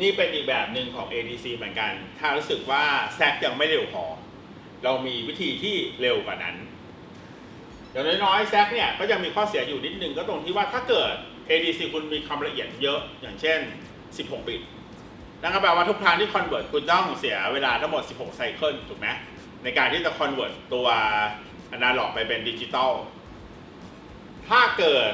นี่เป็นอีกแบบหนึ่งของ ADC เหมือนกัน ถ้ารู้สึกว่าแซกยังไม่เร็วพอ เรามีวิธีที่เร็วกว่านั้นอย่างน้อยๆแซกเนี่ยก็ยังมีข้อเสียอยู่นิดนึงก็ตรงที่ว่าถ้าเกิด ADC คุณมีความละเอียดเยอะอย่างเช่น 16 บิตนั่นก็แปลว่าทุกครั้งที่ convert คุณต้องเสียเวลาทั้งหมด 16 ไซเคิลถูกไหมในการที่จะ convert ตัวอนาล็อกไปเป็นดิจิตอลถ้าเกิด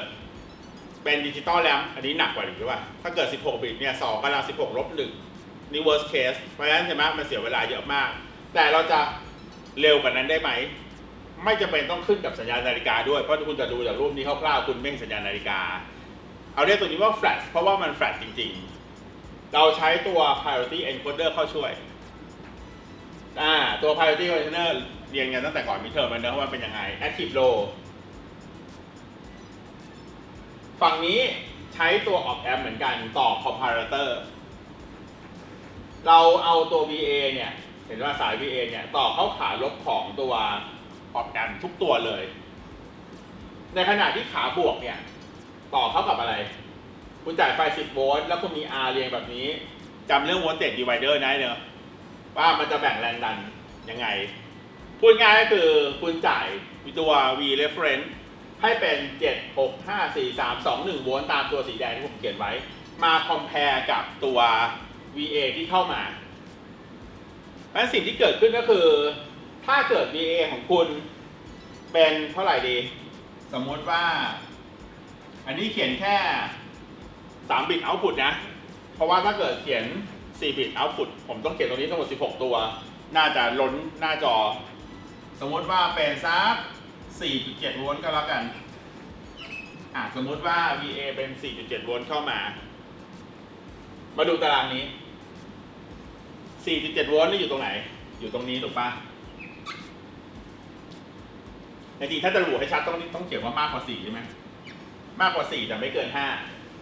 เป็นดิจิตอลแลมอันนี้หนักกว่าหรือเปล่า ถ้าเกิด 16 บิตเนี่ย2กำลัง 16 ลบ1นี่ worst case เพราะฉะนั้นใช่ไหมมันเสียเวลาเยอะมาก แต่เราจะเร็วกว่านั้นได้ไหม ไม่จำเป็นต้องขึ้นกับสัญญาณนาฬิกาด้วย เพราะคุณจะดูจากรูปนี้คร่าวๆคุณไม่เห็นสัญญาณนาฬิกา เอาเรียกตัวนี้ว่า flash เพราะว่ามัน flash จริงๆ เราใช้ตัว priority encoder เข้าช่วยอ่าตัว priority encoder เรียนกันตั้งแต่ก่อนมิเทอมมันเนอะว่าเป็นยังไง active low ฝั่งนี้ใช้ตัว op amp เหมือนกันต่อ comparator เราเอาตัว VA เนี่ย เห็นว่าสาย VA เนี่ย ต่อเข้าขาลบของตัว op amp ทุกตัวเลย ในขณะที่ขาบวกเนี่ย ต่อเข้ากับอะไร คุณจ่ายไฟ 10 โวลต์แล้วคุณมี R เรียงแบบนี้จำเรื่อง voltage divider ได้เนอะว่ามันจะแบ่งแรงดันยังไง พูดง่ายก็คือคุณจ่ายตัว V reference ให้เป็น 7 6 5 4 3 2 1โวลต์ตามตัวสีแดงที่ผมเขียนไว้ มา compare กับตัว VA ที่เข้ามาเพราะฉะนั้นสิ่งที่เกิดขึ้นก็คือ ถ้าเกิด VA ของคุณเป็นเท่าไหร่ดี สมมติว่า อันนี้เขียนแค่ 3 บิต output นะ เพราะว่าถ้าเกิดเขียน 4 บิต output ผมต้องเขียนตรงนี้ทั้งหมด 16 ตัว น่าจะล้นหน้าจอ สมมติว่าเป็นสัก 4.7 โวลต์ก็แล้วกัน อะสมมุติว่า VA เป็น 4.7 โวลต์เข้ามา มาดูตารางนี้ 4.7 โวลต์นี่อยู่ตรงไหน อยู่ตรงนี้ถูกปะจริงๆถ้าจะระบุให้ชัดต้องต้องเขียนว่ามากกว่า 4 ใช่ไหม มากกว่า 4 แต่ไม่เกิน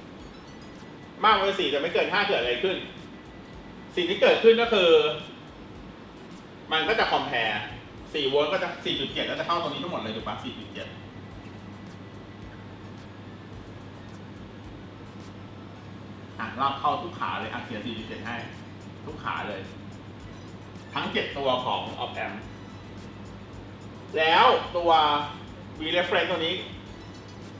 5 มากกว่า 4 แต่ไม่เกิน 5 เกิดอะไรขึ้น สิ่งที่เกิดขึ้นก็คือ มันก็จะคอมเพล 4โวลต์ก็จะ4.7แล้วจะเข้าตรงนี้ทั้งหมดเลยถูกปะ4.7อะเราเข้าทุกขาเลยอะเขียน4.7ให้ ทุกขาเลย ทั้ง7ตัวของ op amp แล้วตัว V reference ตัวนี้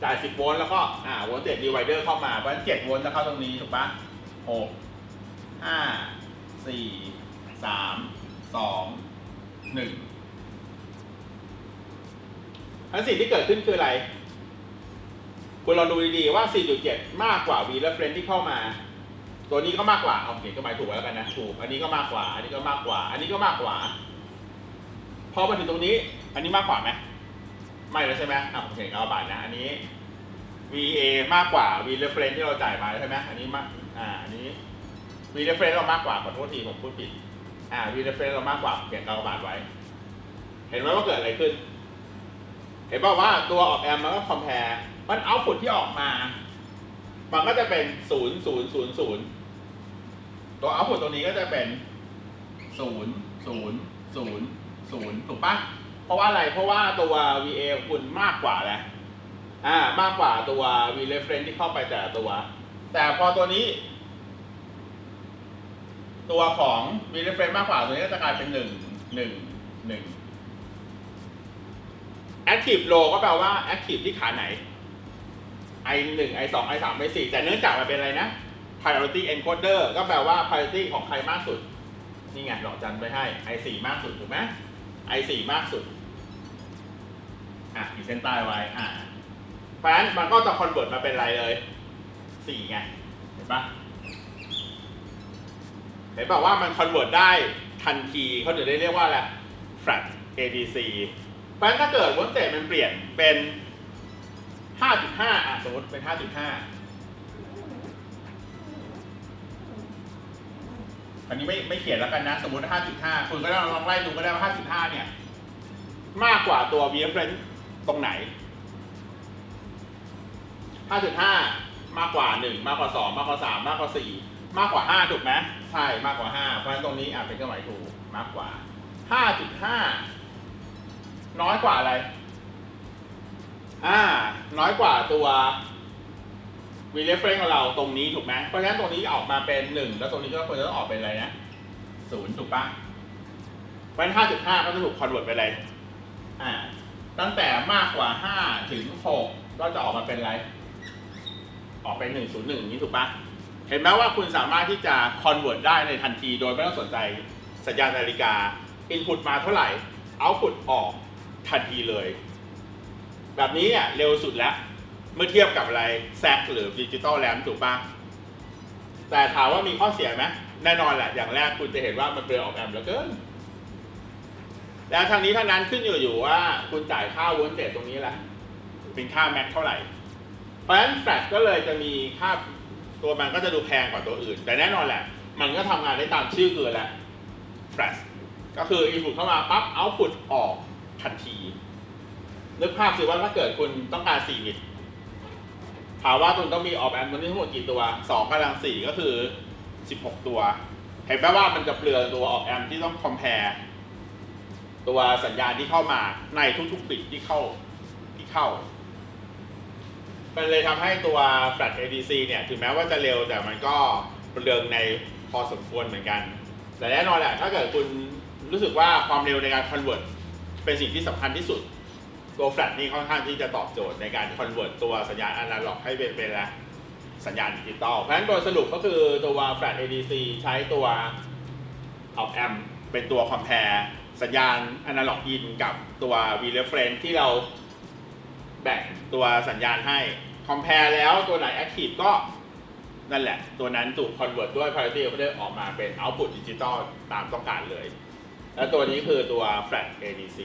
จ่าย10โวลต์แล้วก็อ่า voltage divider เข้ามาเพราะฉะนั้น7โวลต์จะเข้าตรงนี้ถูกปะ6 5 4 3 2 1 ทั้นสิ่งที่เกิดขึ้นคืออะไร คุณลองดูดีๆว่า 4.7 มากกว่า V reference ที่เข้ามา ตัวนี้ก็มากกว่า เอาเขียนก็หมายถูกแล้วกันนะ ถูก อันนี้ก็มากกว่า อันนี้ก็มากกว่า อันนี้ก็มากกว่า พอมาถึงตรงนี้ อันนี้มากกว่าไหม ไม่แล้วใช่ไหมอะผมเขียนกระบาดนะ อันนี้ VA มากกว่า V reference ที่เราจ่ายมาใช่ไหมอันนี้มาก อ่า อันนี้ V reference เรามากกว่า ขอโทษทีผมพูดผิด อ่า V reference เรามากกว่า เขียนกระบาดไว้ เห็นไหมว่าเกิดอะไรขึ้น เห็นป่าว่าตัวออกแอมมันก็คอม p พ r e มันเอา p u t ที่ออกมา มันก็จะเป็นศูนย์ศูนย์ศูนย์ศูนย์ตัวเอา p u t ตัวนี้ก็จะเป็นศูนย์ศูนย์ศูนย์ศูนย์ถูกปะเพราะว่าอะไรเพราะว่าตัว VA คุณมากกว่าแหละอ่ามากกว่าตัว V reference ที่เข้าไปแต่ตัว แต่พอตัวนี้ ตัวของ V reference มากกว่าตัวนี้ก็จะกลายเป็นหนึ่งหนึ่งหนึ่ง active low ก็แปลว่า active ที่ขาไหน i 1 i 2 i 3 i 4แต่เนื่องจากมันเป็นอะไรนะ priority encoder ก็แปลว่า priority ของใครมากสุด นี่ไงดอกจันไปให้ i 4มากสุดถูกไหม i 4มากสุด อะขีดเส้นใต้ไว้ อะเพราะฉะนั้นมันก็จะ convert มาเป็นอะไรเลย4ไง เห็นปะเห็นบอกว่ามัน convert ได้ทันทีเขาถึงได้เรียกว่าอะไร flat ADC เพราะฉะนั้นถ้าเกิดวอลเตจมันเปลี่ยนเป็น 5.5อะสมมติเป็น 5.5 อันนี้ไม่ไม่เขียนแล้วกันนะ สมมติ 5.5 คุณก็ลองไล่ดูก็ได้ว่า 5.5 เนี่ย มากกว่าตัว v f r e n ตรงไหน 5.5 มากกว่า 1 มากกว่า 2 มากกว่า 3 มากกว่า 4 มากกว่า 5 ถูกไหมใช่ มากกว่า 5 เพราะฉะนั้นตรงนี้อาจเป็นเครื่องหมายถูกมากกว่า 5.5 น้อยกว่าอะไร อ่า น้อยกว่าตัววีเลฟเฟนของเราตรงนี้ถูกไหมเพราะฉะนั้นตรงนี้ออกมาเป็นหนึ่งแล้วตรงนี้ก็ควรจะต้องออกเป็นอะไรนะศูนย์ถูกปะเพราะฉะนั้นห้าจุดห้าก็จะถูกคอนเวิร์ตเป็นอะไรอ่า ตั้งแต่มากกว่าห้าถึงหกก็จะออกมาเป็นอะไร ออกเป็นหนึ่งศูนย์หนึ่งนี้ถูกปะเห็นไหมว่าคุณสามารถที่จะคอนเวิร์ตได้ในทันทีโดยไม่ต้องสนใจสัญญาณนาฬิกาอินพุตมาเท่าไหร่เอาพุตออก ทันทีเลย แบบนี้เนี่ยเร็วสุดแล้ว เมื่อเทียบกับอะไรแซกหรือดิจิตอลแ m มถูกปะแต่ถามว่ามีข้อเสียไหมแน่นอนแหละอย่างแรกคุณจะเห็นว่ามันเปลืองออกแอมเหลือเกินแล้วทางนี้ทางนั้นขึ้นอยู่อยู่ว่าคุณจ่ายค่าโวลเตจตรงนี้แหละเป็นค่าแม็กเท่าไหร่ เพราะฉะนั้นแฟลชก็เลยจะมีค่าตัวมันก็จะดูแพงกว่าตัวอื่น แต่แน่นอนแหละ มันก็ทำงานได้ตามชื่อคือแหละแฟลชก็คือ input เข้ามาปั๊บ output ออก ทันที นึกภาพสิว่าถ้าเกิดคุณต้องการ4บิตถามว่าคุณต้องมีออกแอมป์มันทั้งหมดกี่ตัว2กำลัง4ก็คือ 16 ตัว เห็นไหมว่ามันจะเปลืองตัวออกแอมป์ที่ต้อง compare ตัวสัญญาณที่เข้ามาในทุกๆบิตที่เข้าที่เข้ามันเลยทำให้ตัว Flat ADC เนี่ยถึงแม้ว่าจะเร็วแต่มันก็เปลืองในพอสมควรเหมือนกัน แต่แน่นอนแหละถ้าเกิดคุณรู้สึกว่าความเร็วในการ convert เป็นสิ่งที่สำคัญที่สุดตัว Flat นี่ค่อนข้างที่จะตอบโจทย์ในการ convert ตัวสัญญาณอนาล็อกให้เป็นเป็นอะสัญญาณดิจิตอลเพราะฉะนั้นโดยสรุปก็คือตัว Flat ADC ใช้ตัว op amp เป็นตัว compare สัญญาณ analog in กับตัว V reference ที่เราแบ่งตัวสัญญาณให้ compare แล้วตัวไหน active ก็นั่นแหละ ตัวนั้นถูก convert ด้วย parity operator ออกมาเป็น output digital ตามต้องการเลย และตัวนี้คือตัว flat ADC